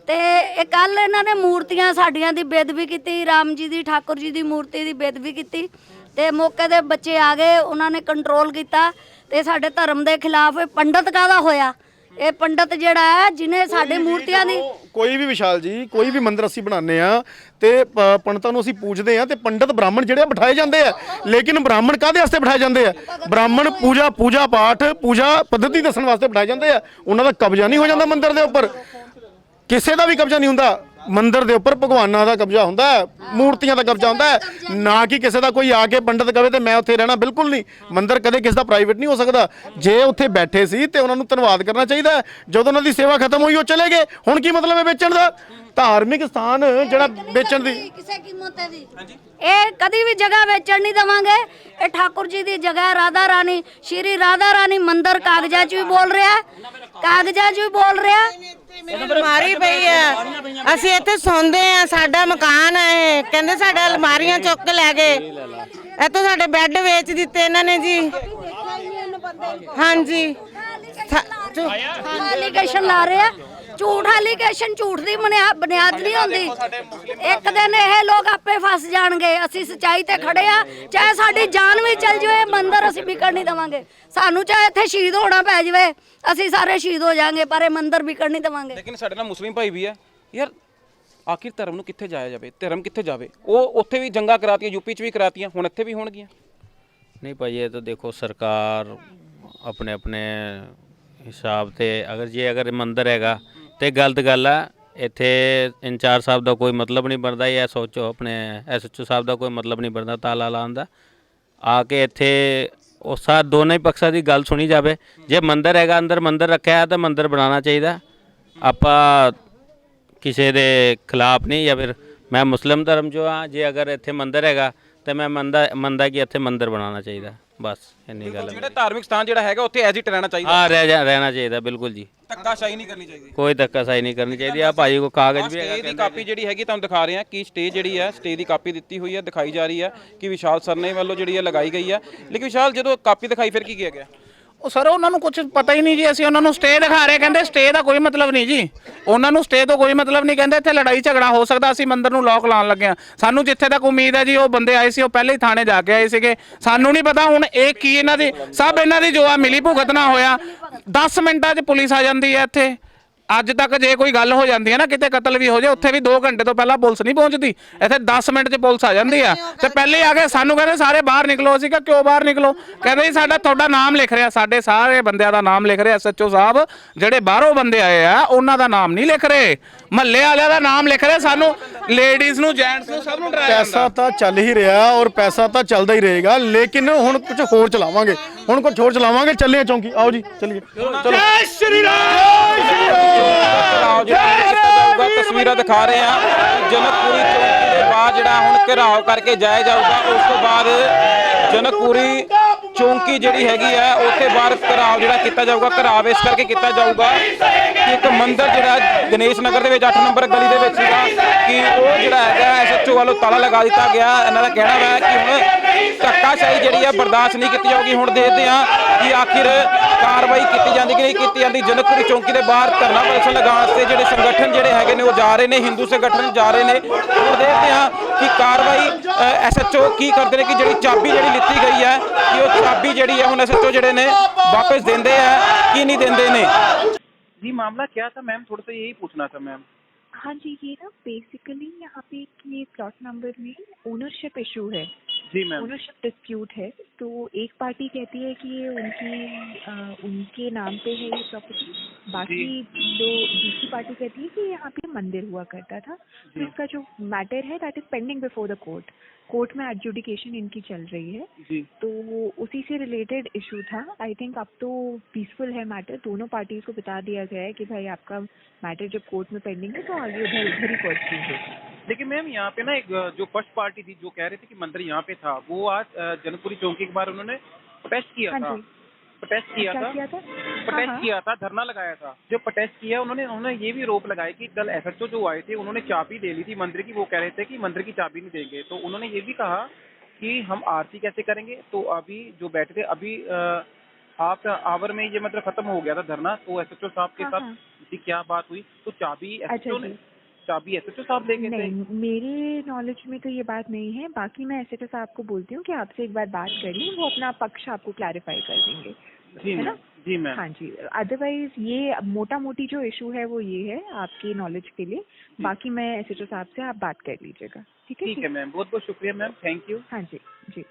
Speaker 5: ਤੇ ਇਹ ਕੱਲ ਇਹਨਾਂ ਨੇ ਮੂਰਤੀਆਂ ਸਾਡੀਆਂ ਦੀ ਬੇਦਬੀ ਕੀਤੀ ਰਾਮ ਜੀ ਦੀ ਠਾਕੁਰ ਜੀ ਦੀ ਮੂਰਤੀ ਦੀ ਬੇਦਬੀ ਕੀਤੀ ਤੇ ਮੌਕੇ ਦੇ ਬੱਚੇ ਆ ਗਏ ਉਹਨਾਂ ਨੇ ਕੰਟਰੋਲ ਕੀਤਾ ਤੇ ਸਾਡੇ ਧਰਮ ਦੇ ਖਿਲਾਫ ਇਹ ਪੰਡਤ ਕਾਦਾ ਹੋਇਆ? ਇਹ ਪੰਡਤ ਜਿਹੜਾ ਹੈ ਜਿਹਨੇ ਸਾਡੇ ਮੂਰਤੀਆਂ ਦੀ
Speaker 3: ਕੋਈ ਵੀ ਵਿਸ਼ਾਲ ਜੀ ਕੋਈ ਵੀ ਮੰਦਿਰ ਅਸੀਂ ਬਣਾਉਂਦੇ ਆ ਤੇ ਪ- ਪੰਡਤਾਂ ਨੂੰ ਅਸੀਂ ਪੂਜਦੇ ਆ ਤੇ ਪੰਡਤ ਬ੍ਰਾਹਮਣ ਜਿਹੜੇ ਆ ਬਿਠਾਏ ਜਾਂਦੇ ਆ। ਲੇਕਿਨ ਬ੍ਰਾਹਮਣ ਕਾਦੇ ਵਾਸਤੇ ਬਿਠਾਏ ਜਾਂਦੇ ਆ? ਬ੍ਰਾਹਮਣ ਪੂਜਾ ਪੂਜਾ ਪਾਠ ਪੂਜਾ ਪद्धਤੀ ਦੱਸਣ ਵਾਸਤੇ ਬਿਠਾਏ ਜਾਂਦੇ ਆ। ਉਹਨਾਂ ਦਾ ਕਬਜ਼ਾ ਨਹੀਂ ਹੋ ਜਾਂਦਾ ਮੰਦਿਰ ਦੇ ਉੱਪਰ। ਕਿਸੇ ਦਾ ਵੀ ਕਬਜ਼ਾ ਨਹੀਂ ਹੁੰਦਾ। ਮੰਦਿਰ ਦੇ ਉੱਪਰ ਭਗਵਾਨਾਂ ਦਾ ਕਬਜ਼ਾ ਹੁੰਦਾ ਹੈ ਮੂਰਤੀਆਂ ਦਾ ਕਬਜ਼ਾ ਹੁੰਦਾ ਹੈ। ਨਾ ਕਿ ਕਿਸੇ ਦਾ ਕੋਈ ਆ ਕੇ ਪੰਡਤ ਕਵੇ ਤੇ ਮੈਂ ਉੱਥੇ ਰਹਿਣਾ ਬਿਲਕੁਲ ਨਹੀਂ। ਮੰਦਿਰ ਕਦੇ ਕਿਸੇ ਦਾ ਪ੍ਰਾਈਵੇਟ ਨਹੀਂ ਹੋ ਸਕਦਾ। ਜੇ ਉੱਥੇ ਬੈਠੇ ਸੀ ਤੇ ਉਹਨਾਂ ਨੂੰ ਧੰਨਵਾਦ ਕਰਨਾ ਚਾਹੀਦਾ ਹੈ। ਜਦੋਂ ਉਹਨਾਂ ਦੀ ਸੇਵਾ ਖਤਮ ਹੋਈ ਉਹ ਚਲੇ ਗਏ। ਹੁਣ ਕੀ ਮਤਲਬ ਹੈ ਵੇਚਣ ਦਾ? ਧਾਰਮਿਕ ਸਥਾਨ ਜਿਹੜਾ ਵੇਚਣ ਦੀ
Speaker 5: ਕਿਸੇ ਕੀਮਤ ਦੀ ਇਹ ਕਦੀ ਵੀ ਜਗ੍ਹਾ ਵੇਚਣ ਨਹੀਂ ਦਵਾਂਗੇ। ਇਹ ਠਾਕੁਰ ਜੀ ਦੀ ਜਗ੍ਹਾ ਰਾਧਾ ਰਾਣੀ ਸ਼੍ਰੀ ਰਾਧਾ ਰਾਣੀ ਮੰਦਿਰ ਕਾਗਜ਼ਾਂ 'ਚ ਵੀ ਬੋਲ ਰਿਹਾ। ਕਾਗਜ਼ਾਂ 'ਚ ਵੀ ਬੋਲ ਰਿਹਾ। ਹੈ।
Speaker 8: ਅਲਮਾਰੀ ਪਈ ਆ। ਅਸੀਂ ਇੱਥੇ ਸੌਂਦੇ ਆ ਸਾਡਾ ਮਕਾਨ ਹੈ ਇਹ। ਕਹਿੰਦੇ ਸਾਡਾ ਅਲਮਾਰੀਆਂ ਚੁੱਕ ਕੇ ਲੈ ਗਏ। ਇੱਥੋਂ ਸਾਡੇ ਬੈੱਡ ਵੇਚ ਦਿੱਤੇ ਇਹਨਾਂ ਨੇ ਜੀ। ਹਾਂਜੀ।
Speaker 5: ਐਲੀਗੇਸ਼ਨ ਲਾ ਰਹੇ। ਆ ਝੂਠ ਐਲੀਗੇਸ਼ਨ ਝੂਠ ਦੀ ਬੁਨਿਆ- ਬੁਨਿਆਦ ਨਹੀਂ ਹੁੰਦੀ ਇੱਕ ਦਿਨ ਇਹ ਲੋਕ ਆਪੇ ਫਸ ਜਾਣਗੇ ਅਸੀਂ ਸਚਾਈ ਤੇ ਖੜੇ ਆ ਚਾਹੇ ਸਾਡੀ ਜਾਨ ਵੀ ਚਲ ਜਾਵੇ ਮੰਦਰ ਅਸੀਂ ਵਿਕਣ ਨਹੀਂ ਦਵਾਂਗੇ ਸਾਨੂੰ ਚਾਹੇ ਇੱਥੇ ਸ਼ਹੀਦ ਹੋਣਾ ਪੈ ਜਾਵੇ ਅਸੀਂ ਸਾਰੇ ਸ਼ਹੀਦ ਹੋ ਜਾਾਂਗੇ ਪਰ ਇਹ ਮੰਦਰ ਵਿਕਣ ਨਹੀਂ ਦਵਾਂਗੇ
Speaker 6: ਲੇਕਿਨ ਸਾਡੇ ਨਾਲ ਮੁਸਲਿਮ ਭਾਈ ਵੀ ਹੈ ਯਾਰ ਆਖਿਰ ਧਰਮ ਨੂੰ ਕਿੱਥੇ ਜਾਇਆ ਜਾਵੇ ਧਰਮ ਕਿੱਥੇ ਜਾਵੇ ਉਹ ਉੱਥੇ ਵੀ ਜੰਗਾਂ ਕਰਾਤੀਆਂ ਯੂਪੀ 'ਚ ਵੀ ਕਰਾਤੀਆਂ ਹੁਣ ਇੱਥੇ ਵੀ ਹੋਣਗੀਆਂ
Speaker 9: नहीं भाई ये तो देखो सरकार अपने अपने ਹਿਸਾਬ ਤੇ ਅਗਰ ਜੇ ਅਗਰ ਮੰਦਰ ਹੈਗਾ ਤੇ ਗਲਤ ਗੱਲ ਆ, ਇੱਥੇ ਇੰਚਾਰਜ ਸਾਹਿਬ ਦਾ ਕੋਈ ਮਤਲਬ ਨਹੀਂ ਬਣਦਾ ਇਹ ਸੋਚੋ ਆਪਣੇ ਐਸਐਚਓ ਸਾਹਿਬ ਦਾ ਕੋਈ ਮਤਲਬ ਨਹੀਂ ਬਣਦਾ, ਤਾਲਾ ਲਾਉਣ ਦਾ। ਆ ਕੇ ਇੱਥੇ ਉਹ ਸਾ ਦੋਨੇ ਹੀ ਪੱਖਾਂ ਦੀ ਗੱਲ ਸੁਣੀ ਜਾਵੇ। ਜੇ ਮੰਦਰ ਹੈਗਾ, ਅੰਦਰ ਮੰਦਰ ਰੱਖਿਆ ਹੈ ਤਾਂ ਮੰਦਰ ਬਣਾਉਣਾ ਚਾਹੀਦਾ। ਆਪਾਂ ਕਿਸੇ ਦੇ ਖਿਲਾਫ ਨਹੀਂ, ਜਾਂ ਫਿਰ ਮੈਂ ਮੁਸਲਿਮ ਧਰਮ ਚੋਂ ਆ, ਜੇ ਅਗਰ ਇੱਥੇ ਮੰਦਰ ਹੈਗਾ, ਤੇ ਮੈਂ ਮੰਨਦਾ ਮੰਨਦਾ ਕਿ ਇੱਥੇ ਮੰਦਰ ਬਣਾਉਣਾ ਚਾਹੀਦਾ। ਬਸ ਇੰਨੀ ਗੱਲ ਹੈ
Speaker 6: ਜਿਹੜਾ ਧਾਰਮਿਕ ਸਥਾਨ ਜਿਹੜਾ ਹੈਗਾ ਉੱਥੇ ਐਜ ਇਟ ਰਹਿਣਾ ਚਾਹੀਦਾ।
Speaker 9: ਹਾਂ ਰਹਿ ਜਾ ਰਹਿਣਾ ਚਾਹੀਦਾ ਬਿਲਕੁਲ ਜੀ।
Speaker 6: ਧੱਕਾਸ਼ਾਹੀ ਨਹੀਂ ਕਰਨੀ ਚਾਹੀਦੀ।
Speaker 9: ਕੋਈ ਧੱਕਾਸ਼ਾਹੀ ਨਹੀਂ ਕਰਨੀ ਚਾਹੀਦੀ। ਆ ਭਾਜੀ ਕੋ ਕਾਗਜ਼ ਵੀ
Speaker 6: ਸਟੇ ਦੀ ਕਾਪੀ ਜਿਹੜੀ ਹੈਗੀ ਤੁਹਾਨੂੰ ਦਿਖਾ ਰਹੇ ਹਾਂ ਕਿ ਸਟੇ ਜਿਹੜੀ ਹੈ ਸਟੇ ਦੀ ਕਾਪੀ ਦਿੱਤੀ ਹੋਈ ਹੈ ਦਿਖਾਈ ਜਾ ਰਹੀ ਹੈ ਕਿ ਵਿਸ਼ਾਲ ਸਰਨੇ ਵੱਲੋਂ ਜਿਹੜੀ ਹੈ ਲਗਾਈ ਗਈ ਹੈ ਲੇਕਿਨ ਵਿਸ਼ਾਲ ਜਦੋਂ ਕਾਪੀ ਦਿਖਾਈ ਫਿਰ ਕੀ ਕੀਤਾ ਗਿਆ?
Speaker 2: ਉਹ ਸਰ, ਉਹਨਾਂ ਨੂੰ ਕੁਝ ਪਤਾ ਹੀ ਨਹੀਂ ਜੀ, ਅਸੀਂ ਉਹਨਾਂ ਨੂੰ ਸਟੇ ਦਿਖਾ ਰਹੇ, ਕਹਿੰਦੇ ਸਟੇ ਦਾ ਕੋਈ ਮਤਲਬ ਨਹੀਂ ਜੀ। ਉਹਨਾਂ ਨੂੰ ਸਟੇ ਤੋਂ ਕੋਈ ਮਤਲਬ ਨਹੀਂ, ਕਹਿੰਦੇ ਇੱਥੇ ਲੜਾਈ ਝਗੜਾ ਹੋ ਸਕਦਾ, ਅਸੀਂ ਮੰਦਰ ਨੂੰ ਲੋਕ ਲਾਉਣ ਲੱਗੇ ਆ ਸਾਨੂੰ ਜਿੱਥੇ ਤੱਕ ਉਮੀਦ ਹੈ ਜੀ, ਉਹ ਬੰਦੇ ਆਏ ਸੀ, ਉਹ ਪਹਿਲੇ ਹੀ ਥਾਣੇ ਜਾ ਕੇ ਆਏ ਸੀਗੇ। ਸਾਨੂੰ ਨਹੀਂ ਪਤਾ ਹੁਣ ਇਹ ਕੀ ਇਹਨਾਂ ਦੀ, ਸਭ ਇਹਨਾਂ ਦੀ ਜੋ ਆ ਮਿਲੀ ਭੁਗਤ ਨਾ ਹੋਇਆ। 10 ਮਿੰਟਾਂ 'ਚ ਪੁਲਿਸ ਆ ਜਾਂਦੀ ਹੈ ਇੱਥੇ। ਅੱਜ ਤੱਕ ਜੇ ਕੋਈ ਗੱਲ ਹੋ ਜਾਂਦੀ ਹੈ ਨਾ ਕਿਤੇ ਕਤਲ ਵੀ ਹੋ ਜਾਏ ਉੱਥੇ ਵੀ 2 ਘੰਟੇ ਤੋਂ ਪਹਿਲਾਂ ਪੁਲਿਸ ਨਹੀਂ ਪਹੁੰਚਦੀ। ਇੱਥੇ 10 ਮਿੰਟ 'ਚ ਪੁਲਿਸ ਆ ਜਾਂਦੀ ਆ। ਤੇ ਪਹਿਲੇ ਆ ਕੇ ਸਾਨੂੰ ਕਹਿੰਦੇ ਸਾਰੇ ਬਾਹਰ ਨਿਕਲੋ। ਅਸੀਂ ਕਿਹਾ ਕਿਉਂ ਬਾਹਰ ਨਿਕਲੋ? ਕਹਿੰਦੇ ਜੀ ਸਾਡਾ ਤੁਹਾਡਾ ਨਾਮ ਲਿਖ ਰਿਹਾ। ਸਾਡੇ ਸਾਰੇ ਬੰਦਿਆਂ ਦਾ ਨਾਮ ਲਿਖ ਰਿਹਾ। ਐਸਐਚਓ ਸਾਹਿਬ ਜਿਹੜੇ ਬਾਹਰੋਂ ਬੰਦੇ ਆਏ ਆ ਉਹਨਾਂ ਦਾ ਨਾਮ ਨਹੀਂ ਲਿਖ ਰਹੇ। ਮਹੱਲੇ ਵਾਲਿਆਂ ਦਾ ਨਾਮ ਲਿਖ ਰਹੇ। ਸਾਨੂੰ ਲੇਡੀਜ਼ ਨੂੰ ਜੈਂਟਸ ਨੂੰ ਸਭ ਨੂੰ ਡਰਾਇਆ
Speaker 3: ਪੈਸਾ ਤਾਂ ਚੱਲ ਹੀ ਰਿਹਾ ਔਰ ਪੈਸਾ ਤਾਂ ਚੱਲਦਾ ਹੀ ਰਹੇਗਾ। ਲੇਕਿਨ ਹੁਣ ਕੁਝ ਹੋਰ ਚਲਾਵਾਂਗੇ। ਹੁਣ ਕੁਝ ਹੋਰ ਚਲਾਵਾਂਗੇ ਚੱਲੇ ਚੌਂਕੀ। ਆਓ ਜੀ ਚੱਲੀਏ। ਚਲੋ।
Speaker 6: ਘਰਾਓ ਜਿਹੜਾ ਕੀਤਾ ਜਾਊਗਾ ਤਸਵੀਰਾਂ ਦਿਖਾ ਰਹੇ ਆ ਜਨਕਪੁਰੀ ਚੌਂਕੀ ਦੇ ਬਾਅਦ ਜਿਹੜਾ ਹੁਣ ਘਰਾਓ ਕਰਕੇ ਜਾਇਆ ਜਾਊਗਾ ਉਸ ਤੋਂ ਬਾਅਦ ਜਨਕਪੁਰੀ ਚੌਂਕੀ ਜਿਹੜੀ ਹੈਗੀ ਆ ਉੱਥੇ ਬਾਹਰ ਘਰਾਓ ਜਿਹੜਾ ਕੀਤਾ ਜਾਊਗਾ ਘਰਾਵ ਇਸ ਕਰਕੇ ਕੀਤਾ ਜਾਊਗਾ ਕਿ ਇੱਕ ਮੰਦਿਰ ਜਿਹੜਾ ਗਣੇਸ਼ ਨਗਰ ਦੇ ਵਿੱਚ 8 ਨੰਬਰ ਗਲੀ ਦੇ ਵਿੱਚ ਸੀਗਾ ਕਿ ਉਹ ਜਿਹੜਾ ਹੈਗਾ ਐਸਐਚਓ ਵੱਲੋਂ ਤਾਲਾ ਲਗਾ ਦਿੱਤਾ ਗਿਆ। ਇਹਨਾਂ ਦਾ ਕਹਿਣਾ ਹੈ ਕਿ ਹੁਣ ਧੱਕਾਸ਼ਾਹੀ ਜਿਹੜੀ ਆ ਬਰਦਾਸ਼ਤ ਨਹੀਂ ਕੀਤੀ ਜਾਊਗੀ ਹੁਣ ਦੇਖਦੇ ਆ ਕਿ ਆਖਿਰ ਕਾਰਵਾਈ ਕੀਤੀ ਜਾਂਦੀ ਕਿ ਨਹੀਂ ਕੀਤੀ ਜਾਂਦੀ ਜਨਕਪੁਰੀ ਚੌਂਕੀ ਦੇ ਬਾਹਰ ਧਰਨਾ ਪ੍ਰਦਰਸ਼ਨ ਲਗਾਉਣ ਵਾਸਤੇ ਜਿਹੜੇ ਸੰਗਠਨ ਜਿਹੜੇ ਹੈਗੇ ਨੇ ਉਹ ਜਾ ਰਹੇ ਨੇ ਹਿੰਦੂ ਸੰਗਠਨ ਜਾ ਰਹੇ ਨੇ ਹੁਣ ਦੇਖਦੇ ਆ ਕਿ ਕਾਰਵਾਈ ਐਸਐਚਓ ਕੀ ਕਰਦੇ ਨੇ ਕਿ ਜਿਹੜੀ ਚਾਬੀ ਜਿਹੜੀ ਲਿੱਤੀ ਗਈ ਹੈ ਕਿ ਉਹ ਚਾਬੀ ਜਿਹੜੀ ਹੈ ਹੁਣ ਐਸਐਚਓ ਜਿਹੜੇ ਨੇ ਵਾਪਸ ਦਿੰਦੇ ਆ ਕੀ ਨਹੀਂ ਦਿੰਦੇ ਨੇ जी मामला क्या था मैम थोड़ा सा यही पूछना था मैम
Speaker 10: हाँ जी ये ना बेसिकली यहाँ पे एक ये प्लॉट नंबर में ओनरशिप इशू है
Speaker 6: जी मैम
Speaker 10: ओनरशिप डिस्प्यूट है। तो एक पार्टी कहती है कि ये उनकी अ, उनके नाम पे है ये प्रॉपर्टी बाकी दो दूसरी पार्टी कहती है कि यहाँ पे मंदिर हुआ करता था। तो इसका जो मैटर है that is pending before the court court में एडजुडिकेशन इनकी चल रही है।
Speaker 6: जी।
Speaker 10: तो उसी से रिलेटेड इशू था। आई थिंक अब तो पीसफुल है मैटर दोनों पार्टीज़ को बता दिया गया है कि भाई आपका मैटर जब कोर्ट में पेंडिंग है तो आगे उधर उधर ही परस्यू
Speaker 6: लेकिन मैम यहाँ पे ना एक जो फ़र्स्ट पार्टी थी जो कह रही थी कि मंदिर यहाँ पे था। वो आज जनकपुरी चौकी के बाहर उन्होंने प्रोटेस्ट किया
Speaker 10: हाँ
Speaker 6: था। प्रोटेस्ट किया था। प्रोटेस्ट
Speaker 10: हाँ,
Speaker 6: किया था धरना लगाया था। जो प्रोटेस्ट किया उन्होंने उन्होंने ये भी रोप लगाया कि कल एसएचओ जो आए थे उन्होंने चाबी ले ली थी मंदिर की। वो कह रहे थे कि मंदिर की चाबी नहीं देंगे। तो उन्होंने ये भी कहा कि हम आरती कैसे करेंगे? तो अभी जो बैठे थे अभी हाफ़ आवर में ये मतलब खत्म हो गया था धरना। तो एसएचओ साहब के
Speaker 10: हाँ,
Speaker 6: साथ
Speaker 10: हाँ।
Speaker 6: क्या बात हुई? तो चाबी
Speaker 10: अच्छा
Speaker 6: एसएचओ ने
Speaker 10: जी।
Speaker 6: चाबी एस एच ओ साहब लेंगे
Speaker 10: नहीं मेरे नॉलेज में तो ये बात नहीं है। बाकी मैं एस एच ओ साहब को बोलती हूँ कि आपसे एक बार बात कर ली वो अपना पक्ष आपको क्लैरिफाई कर देंगे।
Speaker 6: जी
Speaker 10: है ना?
Speaker 11: जी मैम।
Speaker 10: हाँ जी अदरवाइज़ ये मोटा मोटी जो इशू है वो ये है आपके नॉलेज के लिए। बाकी मैं एस एच ओ साहब से आप बात कर लीजिएगा। ठीक है
Speaker 11: ठीक है मैम बहुत बहुत शुक्रिया मैम थैंक यू
Speaker 10: हाँ जी जी।